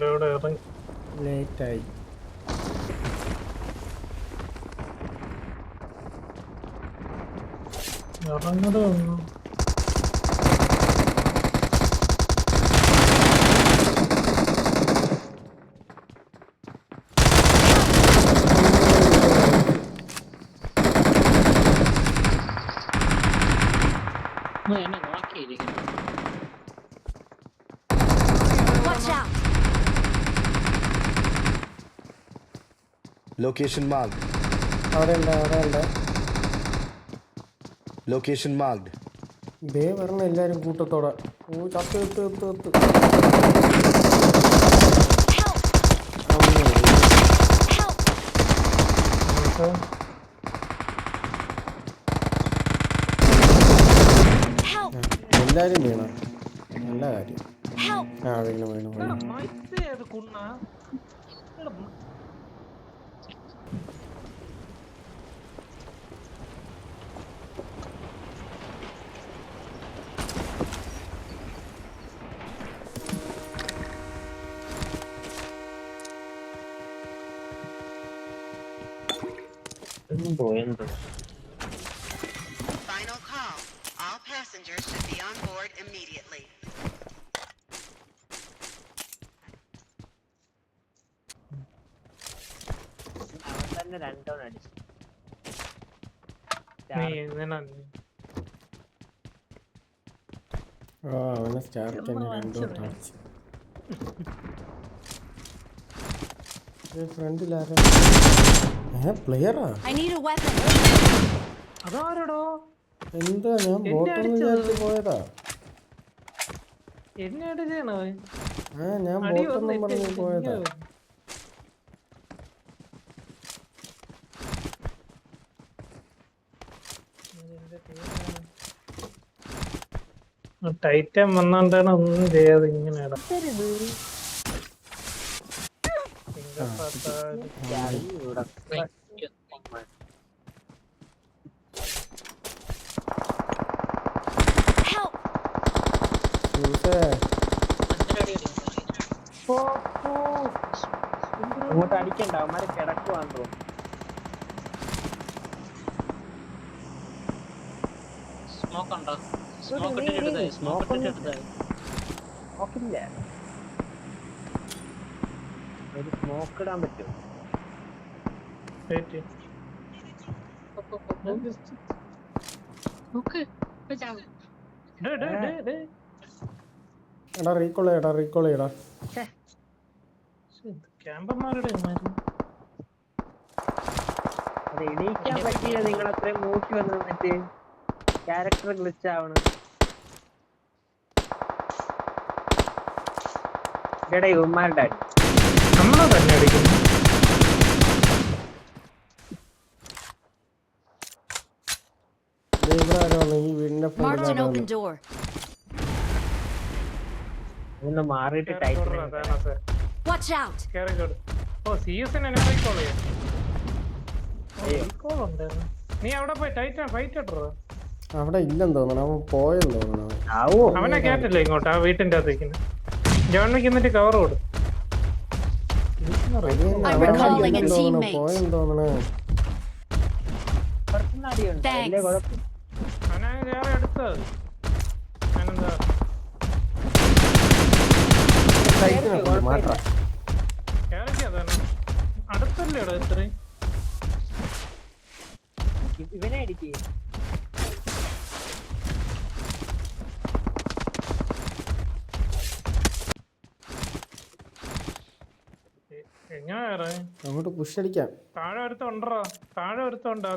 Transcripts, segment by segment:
ആരോടെ ഇറങ്ങി ലേറ്റായി ഇറങ്ങത് വന്നു എന്നെ നോക്കിയിരിക്കുന്നു Watch Location marked. അവിടെ ഉണ്ട് അവിടെ ഉണ്ട്. Location marked. ഇതേ പറഞ്ഞ എല്ലാരും കൂട്ടത്തോടെ. ഓ ചത്ത് എത്ത് എത്ത് എത്ത്! എല്ലാരും വീണ. നല്ല കാര്യം. ആ വീണു വീണു വീണു. മൈസേ അത് കുണ്ണ എന്തോ എന്തോ Final call. All passengers should be on board immediately. അവൻ തന്നെ രണ്ടോൺ അടിച്ചു നീ ഇങ്ങനെ ആ അവനെ സ്റ്റാർക്ക് തന്നെ രണ്ടു വട്ടം അടിച്ചു അതാരടോ? എന്താ ഞാൻ? വിചാരിച്ച് പോയതാ? ആ ഞാൻ പറഞ്ഞ് പോയതാ. ടൈറ്റൻ വന്നോണ്ടാണ് ഒന്നും ചെയ്യാതെ ഇങ്ങനെ ഇടാം. അങ്ങോട്ട് അടിക്കണ്ട അവന്മാര് കിടക്കുവാന്ന് തോന്നുന്നു സ്മോക്ക് ഉണ്ടോ സ്മോക്ക് ഇട്ടിട്ട് സ്മോക്ക് ഇട്ടിട്ട് നോക്കില്ല ഒരു സ്മോക്ക് ഇടാൻ പറ്റുമോ? എടാ റീകോൾ ചെയ്യടാ റീകോൾ ചെയ്യടാ. ക്യാമ്പർമാരുടെ ഇവന്മാര്. അത് എണീക്കാൻ പറ്റിയില്ല നിങ്ങൾ അത്രയും മൂക്കി വന്ന് നിന്നിട്ട് ക്യാരക്ടർ ഗ്ലിച്ച് ആവണം അടി നമ്മളെ തന്നെ അടിക്കുന്നു. ഒന്ന് മാറിയിട്ട് tight. O C S recall ചെയ്യാം. നീ അവിടെ പോയി ടൈറ്റൻ ഫൈറ്റ് ഇട്ടോ അവിടെ ഇല്ലെന്ന് തോന്നണം. അവൻ പോയെന്ന് തോന്നണം. അവനെ കേട്ടില്ല ഇങ്ങോട്ട്? ആ വീട്ടിന്റെ അകത്തേക്ക്. ജോൺ വെക്കുന്നിട്ട് കവർ കൊടു. അടുത്തല്ലേ ഇത്രയും? ഇവനെ അടിക്ക് കയറേ അങ്ങോട്ട് പുഷ് അടിക്കാം. താഴെ ഒരുത്തുണ്ടോ താഴെ ഒരുത്തുണ്ടോ!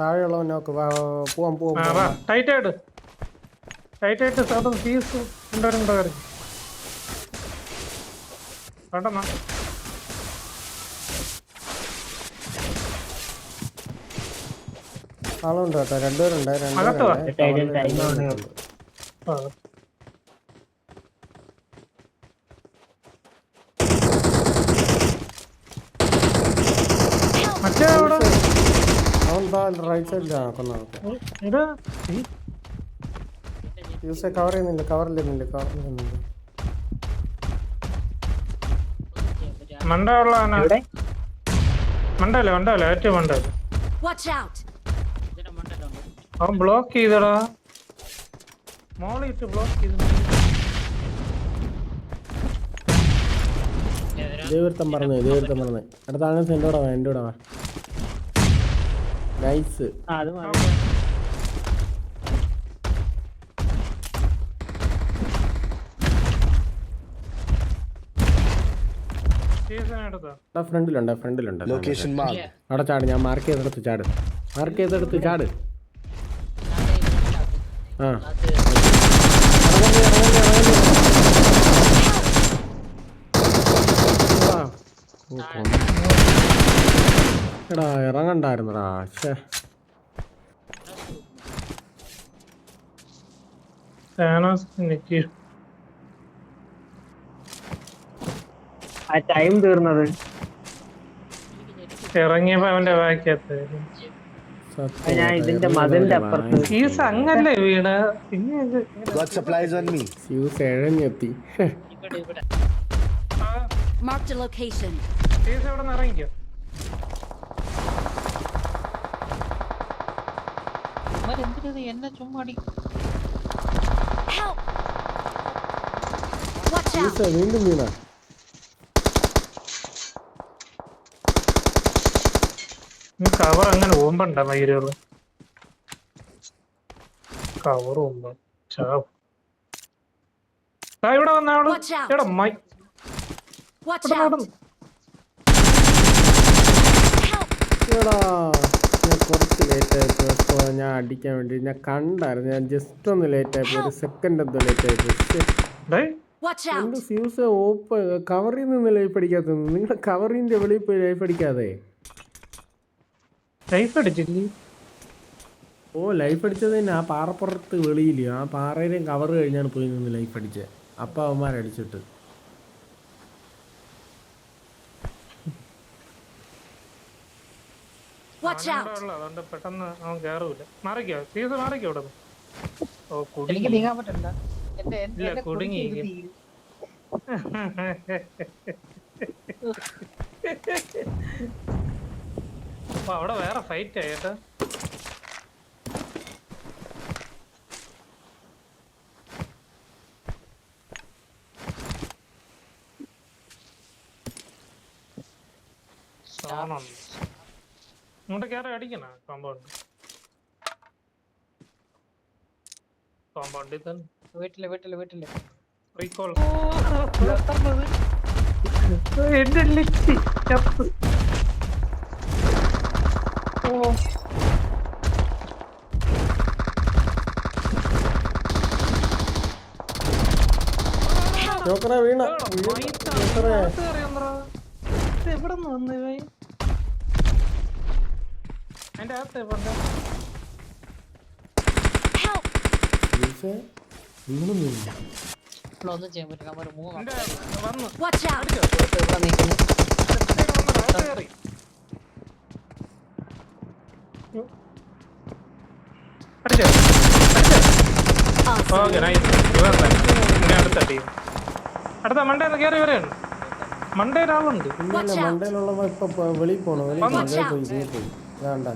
താഴെയുള്ളവൻ നോക്ക്. പോവാം പോവാം പോവാം. ടൈറ്റ് ആയിട്ട്. ടൈറ്റ് ആയിട്ട് സാധനം ഫീസ് ഉണ്ടായിരുന്നുണ്ടോ കയറി കണ്ടെന്നാ ആളുണ്ട് കേട്ടോ? രണ്ടുപേരുണ്ട്. രണ്ടുപേരുണ്ട് ടൈറ്റൻ അവന്മാര് ടൈം ആണ്. രണ്ടുപേരുണ്ട്. ആ. മറ്റേ അവിടെ അവൻ റൈറ്റ് സൈഡിലാണ് കൊന്ന നോക്കാം ഇതാ ഈ യൂസെ കവർ ചെയ്യുന്നില്ല കവറില്ലെന്നില്ല കവർ ചെയ്യുന്നില്ല മണ്ട എവിടെ? മണ്ടല്ലേ മണ്ടല്ലേ ഏറ്റവും മണ്ടല്ലേ അവൻ ബ്ലോക്ക് ചെയ്തടാ. മോളിട്ട് ബ്ലോക്ക് ചെയ്തു ഇതേവരുത്തം പറഞ്ഞു ഇതേവരുത്തം പറഞ്ഞു. അടുത്താണ് വാ എന്റെ കൂടെ വാ നൈസ് ആ അത് മതി ഫ്രണ്ടിലുണ്ട് ഫ്രണ്ടിലുണ്ട്. ലൊക്കേഷൻ. അവിടെ ചാട് ഞാൻ മാർക്ക് ചെയ്തെടുത്ത് ചാട്. മാർക്ക് ചെയ്തെടുത്ത് ചാട്. ആ. ഇറങ്ങല്ലേ, ഇറങ്ങല്ലേ, ഇറങ്ങല്ലേ. എടാ ഇറങ്ങണ്ടായിരുന്നടാ. നിക്ക് ആ ടൈം തീർന്നത്. ഇറങ്ങിയപ്പോ അവന്റെ ബാക്കിയത്ത് ഞാൻ ഇതിന്റെ മതിലിന്റെ അപ്പുറത്ത് അങ്ങല്ലേ പിന്നെ. ഫ്യൂസ് എഴഞ്ഞെത്തി. ഇവിടെ ഇവിടെ Marked a location. സീസ ഇവിടെ നിന്ന് ഇറങ്ങിക്കോ? ഇവരെന്തിനത് എന്നെ ചുമ്മാടി വീണ്ടും വീണ നീ കവർ അങ്ങനെ ഓമ്പണ്ട മയിലുകൾ കവർ ഓമ്പ. ചാവ് ഇവിടെ വന്ന ആൾ. Watch out. ഇവിടെ മൈ! എടാ. ഞാൻ കുറച്ച് ലേറ്റ് അപ്പോൾ അപ്പൊ ഞാൻ അടിക്കാൻ വേണ്ടി ഞാൻ കണ്ടായിരുന്നു. ഞാൻ ജസ്റ്റ് ഒന്ന് ലേറ്റ് ആയിപ്പോ ഒരു സെക്കൻഡ് എന്തോ ലേറ്റ് ആയിപ്പോ. ഡേയ്. Watch out! എന്റെ ഫ്യൂസ് ഓപ്പ് കവറിൽ നിന്ന് ലൈഫ് അടിക്കാത്ത നിങ്ങൾ കവറിന്റെ വെളിയിൽ പോയി ലൈഫ് അടിക്കാതെ. ലൈഫ് അടിച്ചില്ലേ? ഓ ലൈഫ് അടിച്ചത് തന്നെ ആ പാറപ്പുറത്ത് വെളിയില്ല ആ പാറയിലെയും കവർ കഴിഞ്ഞാണ് പോയി നിന്ന് ലൈഫ് അടിച്ചത് അപ്പൊ അവന്മാരടിച്ചിട്ട് Watch അവൻ out! അതുകൊണ്ട് പെട്ടെന്ന് അവൻ കേറൂല മറിക്കോ സീസ മറിക്കോ ഇവിടെ. ഓ എനിക്ക് കുടുങ്ങി നീങ്ങാൻ പറ്റണ്ട എന്റെ ഇല്ല, എന്നെ കുടുങ്ങി. കുടുങ്ങി അപ്പൊ അവിടെ വേറെ ഫൈറ്റ് ആയിട്ട് സോണുണ്ട് ഇങ്ങോട്ട് കയറി അടിക്കണ കോമ്പൗണ്ട് കോമ്പൗണ്ടിൽ തന്നെ. വീട്ടിൽ വീട്ടിൽ വീട്ടിൽ. റീകോൾ വീണ. എവിടെ നിന്ന് വന്നു അതിന്റെ അകത്ത് ഒന്നും ചെയ്യാൻ പറ്റില്ല. അവർ മൂന്ന്. ഓക്കെ നൈസ് അടുത്ത ടീം അടുത്ത മണ്ടേന്ന് കയറി വരെയാണ് മണ്ടേ ഇപ്പൊ പോ- വെളിയിൽ പോണോ. പോയി വെളിയിൽ പോയി വേണ്ട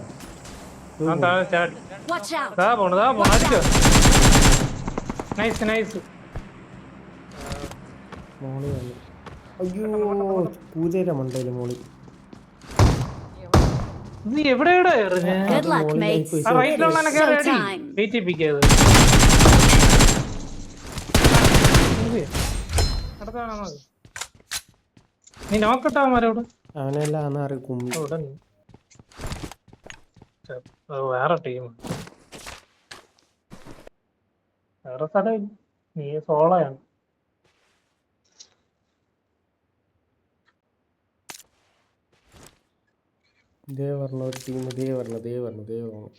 മോളി വന്നു. അയ്യോ പൂജയുടെ മണ്ടയിൽ മോളി. നീ എവിടെ എവിടെ എറിഞ്ഞ് Good luck, mates. വേറെ ടീം വേറെ സ്ഥലം നീ സോളയാണ് ഇതേ പറഞ്ഞ ഒരു ടീം ഇതേ പറഞ്ഞു ഇതേ പറഞ്ഞു ഇതേ പറഞ്ഞു.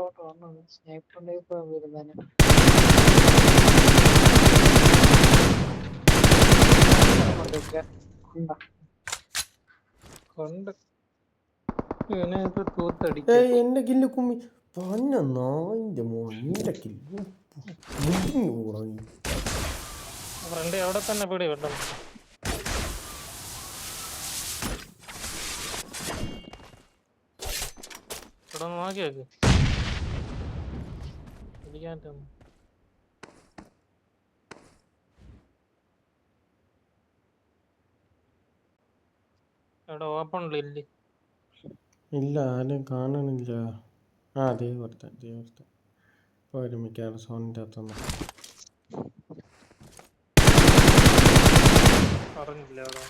ഇതിലോട്ട് വന്നത് സ്നൈപ്പറിലേക്ക് പോകാൻ വരുന്നതിന് കൊണ്ട്. എന്റെ കില്ല് കുമ്മി. പന്ന നായിന്റെ മോന്റെ കില്ല് ഫ്രണ്ട് അവിടെ തന്നെ പിടി വേണ്ട ഇവിടെ നോക്കി വെക്ക് പിടിക്കാൻ പറ്റുമോ? ഇവിടെ ഓപ്പൺ ഇല്ലേ ഇല്ല ആരും കാണണില്ല ആ അതേ കൊടുത്ത അതേ കൊടുത്ത ഇപ്പോൾ ഒരു മിക്കവാറും സോണിന്റെ അകത്തൊന്നും പറഞ്ഞില്ല അവിടെ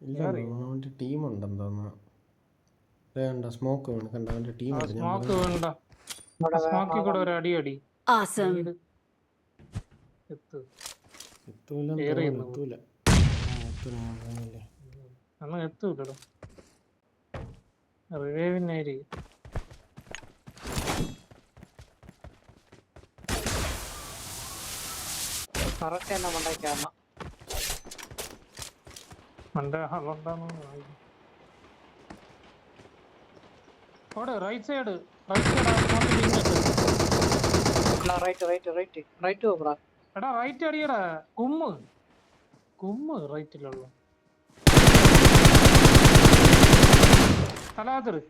ഇല്ല അവന്റെ തോന്നുന്നു. ദേ കണ്ട സ്മോക്ക് വേണം കണ്ട അവന്റെ ടീം സ്മോക്ക് വേണ്ട. സ്മോക്കിൽ കൂടെ ഒരു അടി അടി. എത്തൂല. എത്തൂല. അന്ന് എത്തൂലടോ. റിവൈവിനായിരിക്കും കറക്റ്റ് തന്നെ മണ്ടയ്ക്കാണ് മണ്ടേ ആളുണ്ടാന്ന് അവിടെ right side right side right right right right പോകാ എടാ റൈറ്റ് അടിയടാ. കുമ്മ്. കുമ്മ് റൈറ്റിലുള്ള തലാതിറ്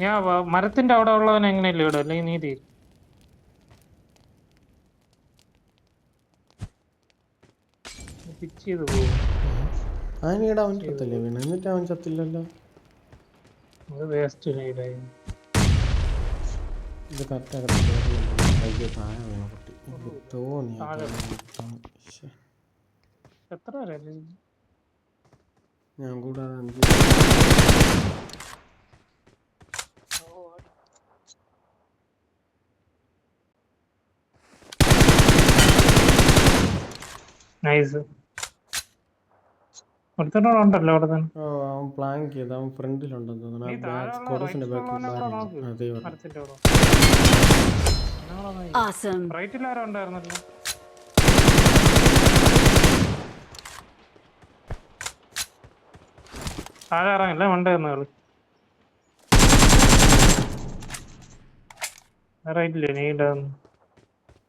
ഞാൻ മരത്തിന്റെ അവിടെ ഉള്ളവൻ എങ്ങനെയല്ലേ ഇവിടെ അല്ലെങ്കിൽ നീ തീരും പിച്ച് ചെയ്ത് പോകും ആനയുടെ അവൻ അടുത്തല്ലേ വീണ? എന്നിട്ട് അവൻ ചത്തില്ലല്ലോ. ഇത് കറക്റ്റ് താഴെ വീണ കുട്ടി. തോന്നി. എത്ര ഞാൻ കൂടാതെ അഞ്ച്. നൈസ് ഉണ്ടല്ലോ അവിടെ ഓ അവൻ പ്ലാങ്ക് ചെയ്ത് അവൻ ഫ്രണ്ടിലുണ്ടെന്ന് തോന്നുന്നു. നീ ആ ബാക്ക് താഴെയുള്ള കൊറസിന്റെ right ബാക്കിൽ ഉള്ളവനെ നോക്ക്. അതേ പറഞ്ഞു. മരത്തിന്റെ അവിടെ Awesome. റൈറ്റിൽ ആരോ ഉണ്ടായിരുന്നല്ലോ. താഴെ ഇറങ്ങില്ല മണ്ടായിരുന്നു കളി റൈറ്റില്ലേ നീ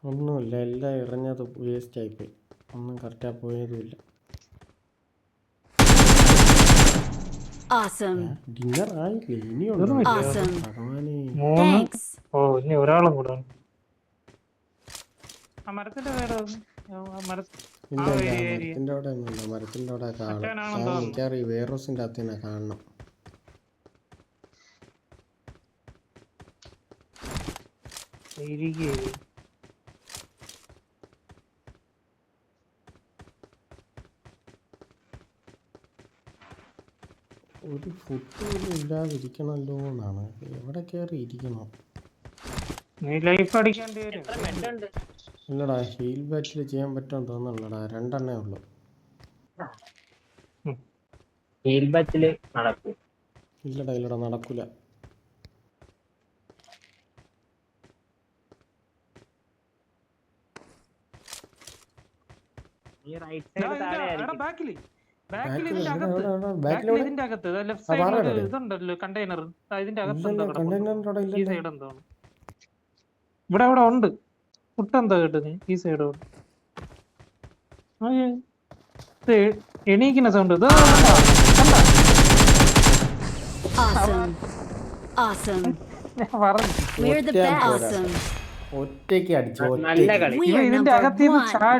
ഒന്നുമില്ല എല്ലാം ഇറങ്ങിയത് വേസ്റ്റ് ആയിപ്പോയി ഒന്നും കറക്റ്റാ പോയതുമില്ല. Awesome. ഡിന്നർ ആയില്ലേ ഇനിയുണ്ടോ Awesome. ഭഗവാനെ മൂന്ന് Thanks. ഓ ഇനി ഒരാളും കൂടെ ഉണ്ട്. ആ മരത്തിന്റെ പേര് മര ഇല്ല ആ ഇല്ല ഏരിയ, ഏരിയ. മരത്തിന്റെ അവിടെ ഒന്നുമില്ല മരത്തിന്റെ അവിടെ കാണും മറ്റവനാണെന്ന് ഞാൻ തോന്നുന്നു. മിക്കവാറും വേറോസിന്റെ അകത്ത് തന്നെ കാണണം ഒരു ഫുഡ് പോലും ഇല്ലാതിരിക്കണല്ലോ എന്നാണ്. എവിടെ കയറി ഇരിക്കണം ഇല്ലടാ ഹീൽ ബാറ്റിൽ ചെയ്യാൻ പറ്റും തോന്നുന്നുള്ളടാ രണ്ടെണ്ണേ ഉള്ളു. ഹീൽ ബാറ്റിൽ നടക്കും. ഇല്ലടാ ഇല്ലടാ നടക്കൂല. ഈ റൈറ്റ് സൈഡ് താഴെ ആയിരിക്കും ഇതിന്റെ അകത്ത്. ലെഫ്റ്റ്? ഇതുണ്ടല്ലോ കണ്ടെയ്നർ ഇതിന്റെ അകത്ത് ഈ സൈഡ് എന്തോ ഇവിടെ ഇവിടെ ഉണ്ട്. പുട്ടെന്തോ കിട്ടുന്നു ഈ സൈഡ് എണീക്കുന്ന സൗണ്ട് ഇത്. ഒറ്റയ്ക്ക് അടിച്ചു ഇതിന്റെ അകത്ത് ചാടി.